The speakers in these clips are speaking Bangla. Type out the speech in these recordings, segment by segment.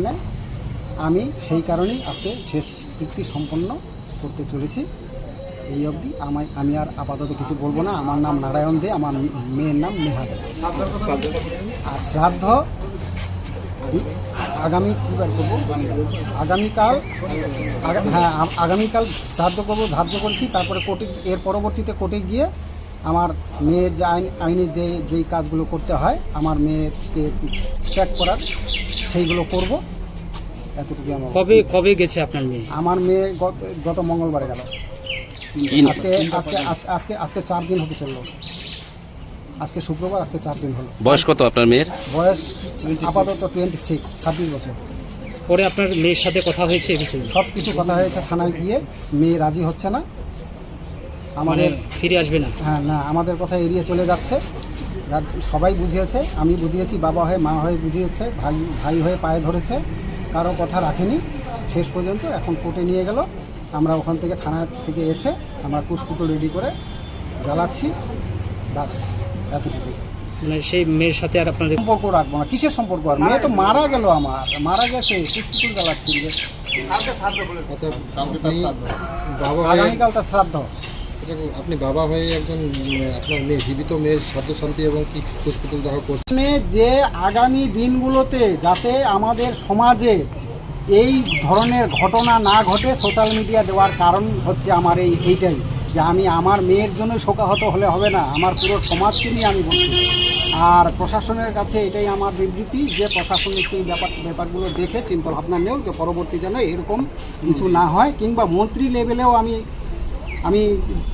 ট্রেনে আমি সেই কারণেই আজকে শেষ কৃতি সম্পন্ন করতে চলেছি। এই অবধি আমায়, আমি আর আপাতত কিছু বলব না। আমার নাম নারায়ণ দে, আমার মেয়ের নাম নেহা দে। আর শ্রাদ্ধ আগামী কী বার করব? আগামীকাল হ্যাঁ আগামীকাল শ্রাদ্ধ করব, ধার্য করছি। তারপরে কোর্টে এর পরবর্তীতে কোর্টে গিয়ে আমার মেয়ের যে আইন আইনে যে যেই কাজগুলো করতে হয় আমার মেয়েকে ট্র্যাক করার সেইগুলো করব। এতটুকু আমার কবে কবে গেছে আপনার মেয়ে? আমার মেয়ে গত- গত মঙ্গলবারে গেল। আজকে আজকে আজকে- আজকে আজকে চার দিন হতে চলল। আজকে শুক্রবার আজকে চার দিন হলো। বয়স কত আপনার মেয়ের? বয়স আপাতত টোয়েন্টি সিক্স ছাব্বিশ বছর। পরে আপনার মেয়ের সাথে কথা হয়েছে সব কিছু কথা হয়েছে থানায় গিয়ে মেয়ে রাজি হচ্ছে না। আমাদের ফিরে আসবে না। হ্যাঁ না আমাদের কথা এড়িয়ে চলে যাচ্ছে। সবাই বুঝিয়েছে আমি বুঝিয়েছি বাবা হয়ে মা হয়ে বুঝিয়েছে ভাই ভাই হয়ে পায়ে ধরেছে কারও কথা রাখেনি। শেষ পর্যন্ত এখন কোর্টে নিয়ে গেল। আমরা ওখান থেকে থানা থেকে এসে আমরা কুসকুটো রেডি করে জ্বালাচ্ছি। বাস এতটুকু মানে সেই মেয়ের সাথে আর আপনাদের সম্পর্ক রাখব না কিসের সম্পর্ক? আর মেয়ে তো মারা গেল আমার মারা গেছে কুসকুটো জ্বালাচ্ছি। আচ্ছা হয়ে আগামীকাল তার শ্রাদ্ধ। আপনি বাবা হয়ে একজন আপনার মেয়ে, জীবিত মেয়ের শান্তি এবং কি যে আগামী দিনগুলোতে যাতে আমাদের সমাজে এই ধরনের ঘটনা না ঘটে সোশ্যাল মিডিয়া দেওয়ার কারণ হচ্ছে আমার এই, এইটাই, যে আমি আমার মেয়ের জন্য শোকাহত হলে হবে না, আমার পুরো সমাজকে নিয়ে আমি বলছি। আর প্রশাসনের কাছে এটাই আমার বিবৃতি, যে প্রশাসনিক এই ব্যাপার, ব্যাপারগুলো দেখে চিন্তাভাবনা নেও যে পরবর্তী যেন এরকম কিছু না হয়, কিংবা মন্ত্রী লেভেলেও আমি আমি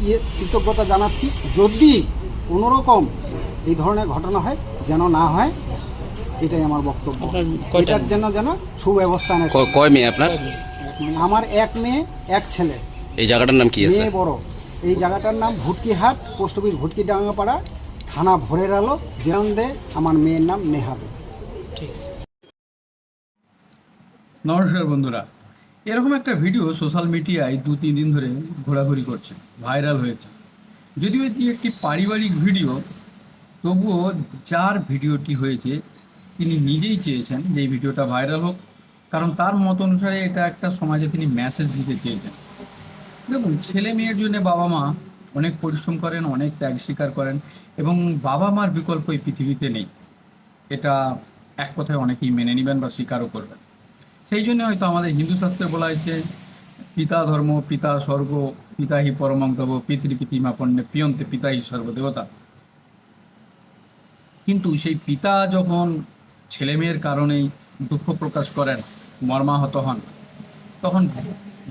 ইয়ে কৃতজ্ঞতা জানাচ্ছি যদি কোনোরকম এই ধরনের ঘটনা হয় যেন না হয় এটাই আমার বক্তব্য। এটার জন্য যেন সুব্যবস্থা নেয় ক- কয় মেয়ে আপনার? আমার এক মেয়ে এক ছেলে। এই জায়গাটার নাম কি আছে? মেয়ে বড়। এই জায়গাটার নাম ভুটকিহাট পোস্ট অফিস ভুটকি ডাঙ্গাপাড়া থানা ভোরের আলো দে আমার মেয়ের নাম নেহাবে। ঠিক আছে। নমস্কার বন্ধুরা। এরকম একটা ভিডিও সোশ্যাল মিডিয়ায় দু, তিন দিন ধরে ঘোরাঘুরি করছে ভাইরাল হয়েছে। যদিও এটি একটি পারিবারিক ভিডিও তবুও যার ভিডিওটি হয়েছে, তিনি নিজেই চেয়েছেন যে এই ভিডিওটা ভাইরাল হোক, কারণ তার মত অনুসারে এটা একটা সমাজে তিনি মেসেজ দিতে চেয়েছেন। দেখুন, ছেলে মেয়ের জন্য বাবা মা অনেক পরিশ্রম করেন, অনেক ত্যাগ স্বীকার করেন, এবং বাবা মার বিকল্প এই পৃথিবীতে নেই। এটা এক কথায় অনেকেই মেনে নেবেন বা স্বীকারও করবেন। সেই জন্য হয়তো আমাদের হিন্দু শাস্ত্রে বলা হয়েছে, পিতা ধর্ম, পিতা স্বর্গ, পিতা হি পরমং তব পিতৃপিতিমা পিয়ন্তে পিতা হি সর্বদেবতা। কিন্তু সেই পিতা যখন ছেলে মেয়ের কারণেই দুঃখ প্রকাশ করেন, মর্মাহত হন, তখন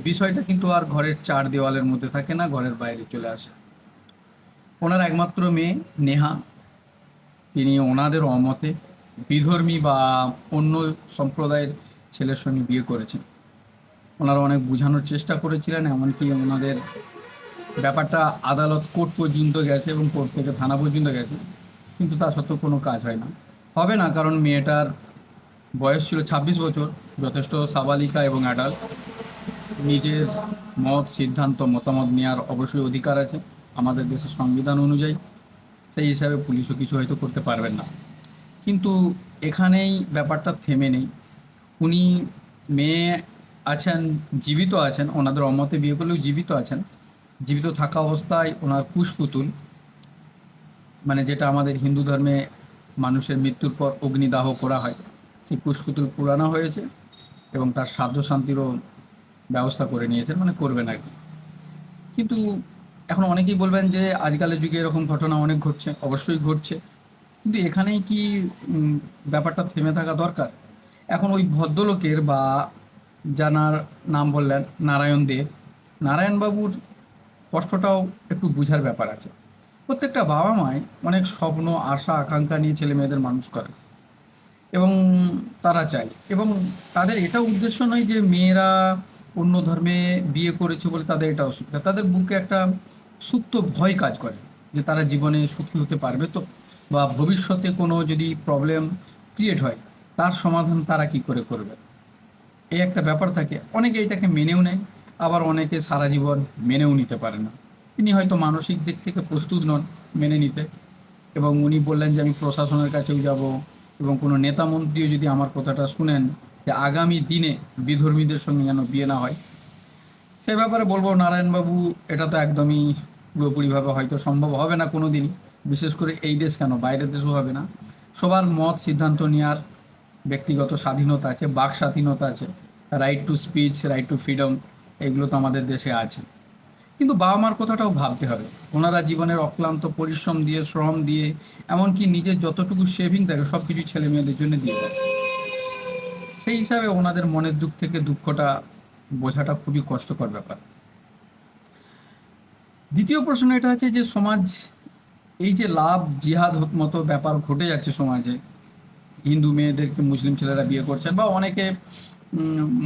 বিষয়টা কিন্তু আর ঘরের চার দেওয়ালের মধ্যে থাকে না, ঘরের বাইরে চলে আসে। ওনার একমাত্র মেয়ে নেহা, তিনি ওনাদের অমতে বিধর্মী বা অন্য সম্প্রদায়ের ছেলের সঙ্গে বিয়ে করেছেন। ওনারা অনেক বোঝানোর চেষ্টা করেছিলেন, এমনকি ওনাদের ব্যাপারটা আদালত কোর্ট পর্যন্ত গেছে এবং কোর্ট থেকে থানা পর্যন্ত গেছে, কিন্তু তা সত্ত্বেও কোনো কাজ হয় না। হবে না, কারণ মেয়েটার বয়স ছিল ছাব্বিশ বছর, যথেষ্ট সাবালিকা এবং অ্যাডাল্ট নিজের মত, সিদ্ধান্ত, মতামত নেওয়ার অবশ্যই অধিকার আছে, আমাদের দেশের সংবিধান অনুযায়ী। সেই হিসাবে পুলিশও কিছু হয়তো করতে পারবেন না। কিন্তু এখানেই ব্যাপারটা থেমে নেই। উনি মেয়ে আছেন, জীবিত আছেন, ওনাদের অমতে বিয়ে করলেও জীবিত আছেন। জীবিত থাকা অবস্থায় ওনার কুশপুতুল মানে যেটা আমাদের হিন্দু ধর্মে মানুষের মৃত্যুর পর অগ্নিদাহ করা হয়, সেই কুশপুতুল পুরানো হয়েছে এবং তার সাধ্য শান্তিরও ব্যবস্থা করে নিয়েছেন মানে করবেন আর কি। কিন্তু এখন অনেকেই বলবেন যে আজকালের যুগে এরকম ঘটনা অনেক ঘটছে, অবশ্যই ঘটছে। কিন্তু এখানেই কি ব্যাপারটা থেমে থাকা দরকার? এখন ওই ভদ্রলোকের বা জানার নাম বললেন নারায়ণ দেব নারায়ণবাবুর কষ্টটাও একটু বুঝার ব্যাপার আছে। প্রত্যেকটা বাবা মায় অনেক স্বপ্ন, আশা, আকাঙ্ক্ষা নিয়ে ছেলে মেয়েদের মানুষ করে এবং তারা চায়। এবং তাদের এটা উদ্দেশ্য নয় যে মেয়েরা অন্য ধর্মে বিয়ে করেছে বলে তাদের এটা অসুবিধা। তাদের বুকে একটা সুপ্ত ভয় কাজ করে যে তারা জীবনে সুখী হতে পারবে তো বা ভবিষ্যতে কোনো যদি প্রবলেম ক্রিয়েট হয় তার সমাধান তারা কি করে করবে? এই একটা ব্যাপার থাকে। অনেকে এটাকে মেনেও নেয়, আবার অনেকে সারা জীবন মেনেও নিতে পারে না। তিনি হয়তো মানসিক দিক থেকে প্রস্তুত নন মেনে নিতে। এবং উনি বললেন যে, আমি প্রশাসনের কাছেও যাব এবং কোনো নেতা মন্ত্রীও যদি আমার কথাটা শুনেন যে, আগামী দিনে বিধর্মীদের সঙ্গে যেন বিয়ে না হয়। সে ব্যাপারে বলব, নারায়ণবাবু, এটা তো একদমই পুরোপুরিভাবে হয়তো সম্ভব হবে না কোনো দিনই বিশেষ করে এই দেশ কেন? বাইরের দেশও হবে না। সবার মত সিদ্ধান্ত নেওয়ার ব্যক্তিগত স্বাধীনতা আছে, বাক স্বাধীনতা আছে right to speech right to freedom এগুলো তো আমাদের দেশে আছে। কিন্তু বাবা মার কথাটাও ভাবতে হবে। ওনারা জীবনের অক্লান্ত পরিশ্রম দিয়ে, শ্রম দিয়ে, এমনকি নিজের যতটুকু সেভিং থাকে সব কিছু ছেলে মেয়েদের জন্য দিয়ে দেয়। সেই হিসাবে ওনাদের মনের দুঃখ থেকে দুঃখটা বোঝাটা খুবই কষ্টকর ব্যাপার। দ্বিতীয় প্রশ্ন এটা আছে যে সমাজ, এই যে লাভ, জিহাদ মতো ব্যাপার ঘটে যাচ্ছে সমাজে হিন্দু মেয়েদেরকে মুসলিম ছেলেরা বিয়ে করছেন বা অনেকে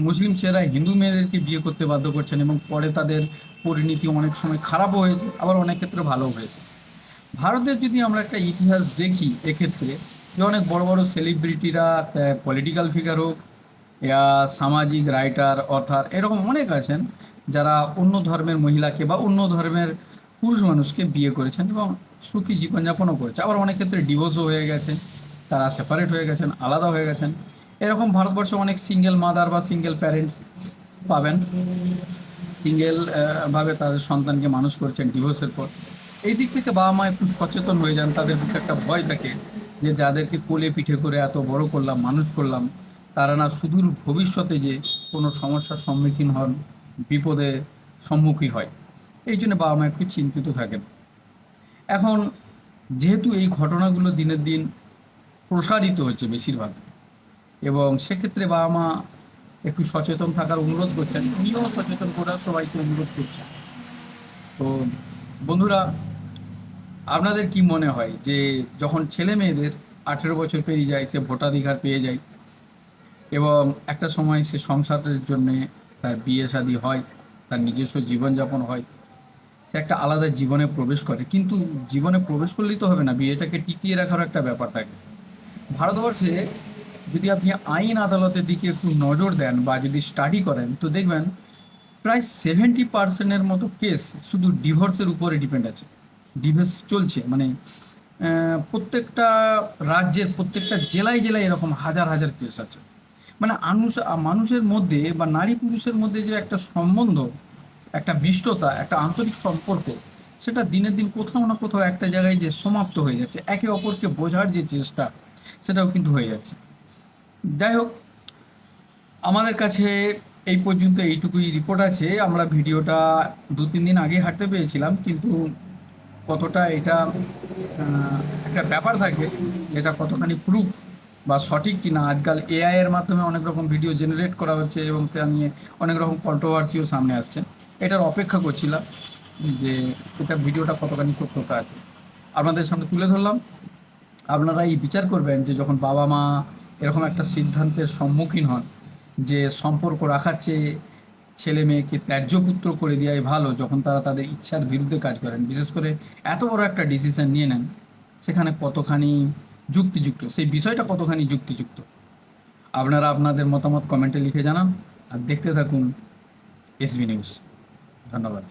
মুসলিম ছেলেরা হিন্দু মেয়েদেরকে বিয়ে করতে বাধ্য করছেন এবং পরে তাদের পরিণতি অনেক সময় খারাপও হয়েছে, আবার অনেক ক্ষেত্রে ভালো হয়েছে। ভারতের যদি আমরা একটা ইতিহাস দেখি, এক্ষেত্রে যে অনেক বড় বড় সেলিব্রিটিরা পলিটিক্যাল ফিগার হোক, ইয়া সামাজিক রাইটার অর্থাৎ এরকম অনেক আছেন যারা অন্য ধর্মের মহিলাকে বা অন্য ধর্মের পুরুষ মানুষকে বিয়ে করেছেন এবং সুখী জীবনযাপনও করেছে আবার অনেক ক্ষেত্রে ডিভোর্সও হয়ে গেছে। তারা সেপারেট হয়ে গেছেন, আলাদা হয়ে গেছেন। এরকম ভারতবর্ষে অনেক সিঙ্গেল মাদার বা সিঙ্গেল প্যারেন্ট পাবেন। সিঙ্গেল ভাবে তাদের সন্তানকে মানুষ করছেন ডিভোর্সের পর। এই দিক থেকে বাবা মা একটু সচেতন হয়ে যান, তাদের একটা ভয় থাকে যে যাদেরকে কোলে পিঠে করে এত বড় করলাম, মানুষ করলাম, তারা না সুদূর ভবিষ্যতে যে কোনো সমস্যার সম্মুখীন হন, বিপদে সম্মুখীন হয়। এই জন্য বাবা মা একটু চিন্তিত থাকেন। এখন যেহেতু এই ঘটনাগুলো দিনের দিন প্রসারিত হচ্ছে বেশিরভাগ। এবং সেক্ষেত্রে বাবা মা একটু সচেতন থাকার অনুরোধ করছেন। উনিও সচেতন করার সবাইকে অনুরোধ করছেন তো বন্ধুরা, আপনাদের কি মনে হয় যে যখন ছেলে মেয়েদের আঠেরো বছর পেরিয়ে যায়, সে ভোটাধিকার পেয়ে যায় এবং একটা সময় সে সংসারের জন্যে তার বিয়ে শাদী হয়, তার নিজস্ব জীবনযাপন হয়, সে একটা আলাদা জীবনে প্রবেশ করে। কিন্তু জীবনে প্রবেশ করলেই তো হবে না, বিয়েটাকে টিকিয়ে রাখার একটা ব্যাপার থাকে। ভারতবর্ষে যদি আপনি আইন আদালতের দিকে একটু নজর দেন বা যদি স্টাডি করেন, তো দেখবেন প্রায় সেভেন্টি পার্সেন্টের মতো কেস শুধু ডিভোর্সের উপরে ডিপেন্ড আছে। ডিভোর্স চলছে মানে প্রত্যেকটা রাজ্যের, প্রত্যেকটা জেলায় জেলায় এরকম হাজার হাজার কেস আছে। মানে মানুষ, মানুষের মধ্যে বা নারী পুরুষের মধ্যে যে একটা সম্বন্ধ, একটা মিষ্টতা একটা আন্তরিক সম্পর্ক, সেটা দিনের দিন কোথাও না কোথাও একটা জায়গায় যে সমাপ্ত হয়ে যাচ্ছে। একে অপরকে বোঝার যে চেষ্টা সেটাও কিন্তু হয়ে যাচ্ছে। যাই হোক, আমাদের কাছে এই পর্যন্ত এইটুকুই রিপোর্ট আছে। আমরা ভিডিওটা দু তিন দিন আগে হাঁটতে পেয়েছিলাম কিন্তু কতটা এটা একটা ব্যাপার থাকে এটা কতখানি প্রুফ বা সঠিক কিনা। আজকাল এআই এর মাধ্যমে অনেক রকম ভিডিও জেনারেট করা হচ্ছে এবং তা নিয়ে অনেক রকম কন্ট্রোভার্সিও সামনে আসছে। এটার অপেক্ষা করছিলাম যে এটা ভিডিওটা কতখানি সত্যতা আছে। আপনাদের সামনে তুলে ধরলাম। আপনারা এই বিচার করবেন যে যখন বাবা মা এরকম একটা সিদ্ধান্তের সম্মুখীন হন যে সম্পর্ক রাখার চেয়ে ছেলে মেয়েকে ত্যায্য পুত্র করে দেওয়াই ভালো যখন তারা তাদের ইচ্ছার বিরুদ্ধে কাজ করেন, বিশেষ করে এত বড় একটা ডিসিশন নিয়ে নেন, সেখানে কতখানি যুক্তিযুক্ত, সেই বিষয়টা কতখানি যুক্তিযুক্ত? আপনারা আপনাদের মতামত কমেন্টে লিখে জানান আর দেখতে থাকুন এসবি নিউজ ধন্যবাদ।